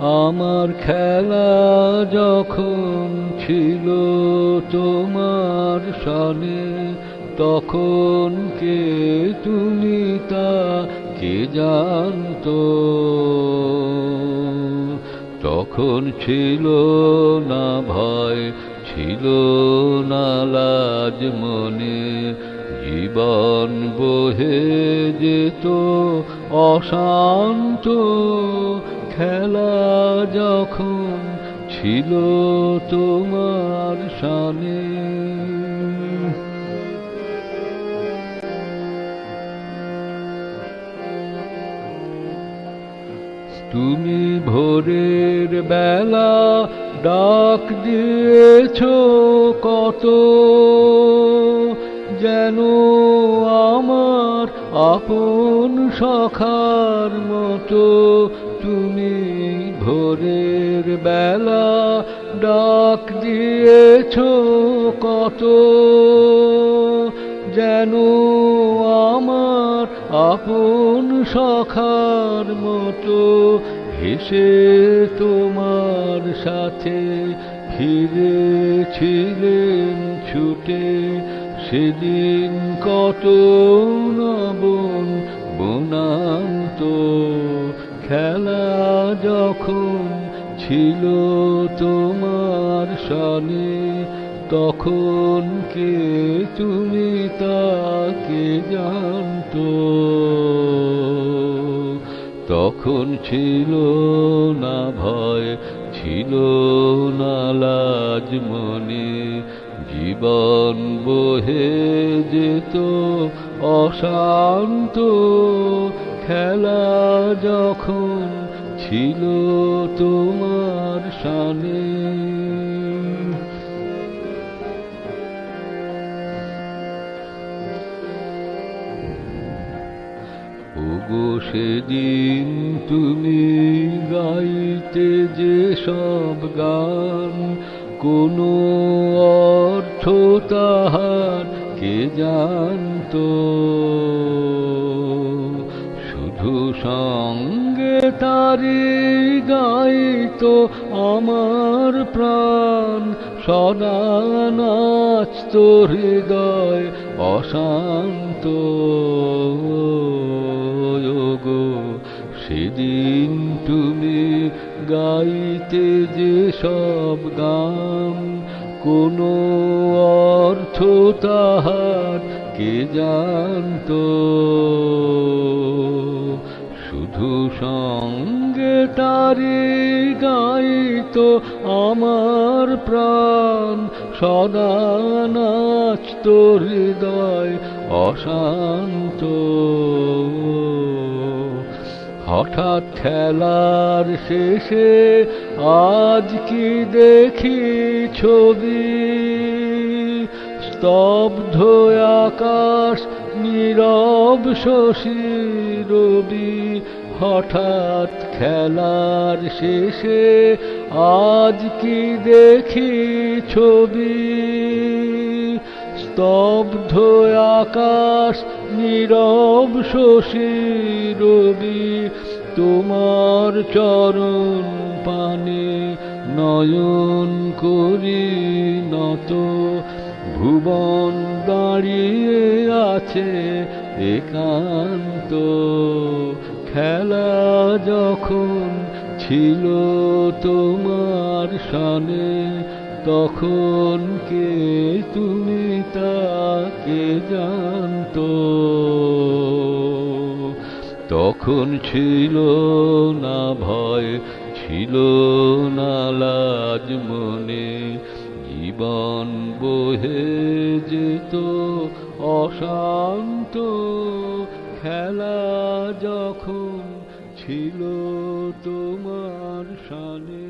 আমার খেলা যখন ছিল তোমার সনে তখন কে তুমি তা কে জানতো? তখন ছিল না ভয়, ছিল না লাজ মনে, জীবন বহে যেত অশান্ত। খেলা যখন ছিল তোমার সানে তুমি ভোরের বেলা ডাক দিয়েছ কত যেন আমার আপন সখার মতো তুমি ভোরের বেলা ডাক দিয়েছ কত যেন আমার আপন সখার মতো হেসে তোমার সাথে ফিরেছিলেন ছুটে। সেদিন কত নবন বনাম তো খেলা যখন ছিল তোমার সনে, তখন কে তুমি তাকে জানতো? তখন ছিল না ভয়, ছিল না লাজ মনে, জীবন বহে যেত অশান্ত খেলা যখন ছিল তোমার সানে ওগো সেদিন তুমি গাইতে যে সব গান, কোনো অর্থ তাহার কে জানতো? শুধু সঙ্গে তারি গাইতো আমার প্রাণ। সদা নাচত হৃদয় অশান্ত। গো সেদিন তুমি গাইতে যে সব কোনো অর্থ তাহার কে জানতো? শুধু সঙ্গে তারি গাইতো আমার প্রাণ। সদা নাচত হৃদয় অশান্ত। হঠাৎ খেলার শেষে আজ কি দেখি ছবি? স্তব্ধ আকাশ, নীরব শশী রবি, হঠাৎ খেলার শেষে আজ কি দেখি ছবি? স্তব্ধ আকাশ নীরব শশী তোমার চরণ পানে নয়ন করি নত। ভুবন দাঁড়িয়ে আছে একান্ত। খেলা যখন ছিল তোমার সানে, তখন কে তুমি তাকে জানতো? তখন ছিল না ভয়, ছিল না লাজ মনে, জীবন বহে যেত অশান্ত। খেলা যখন ছিল তোমার সানে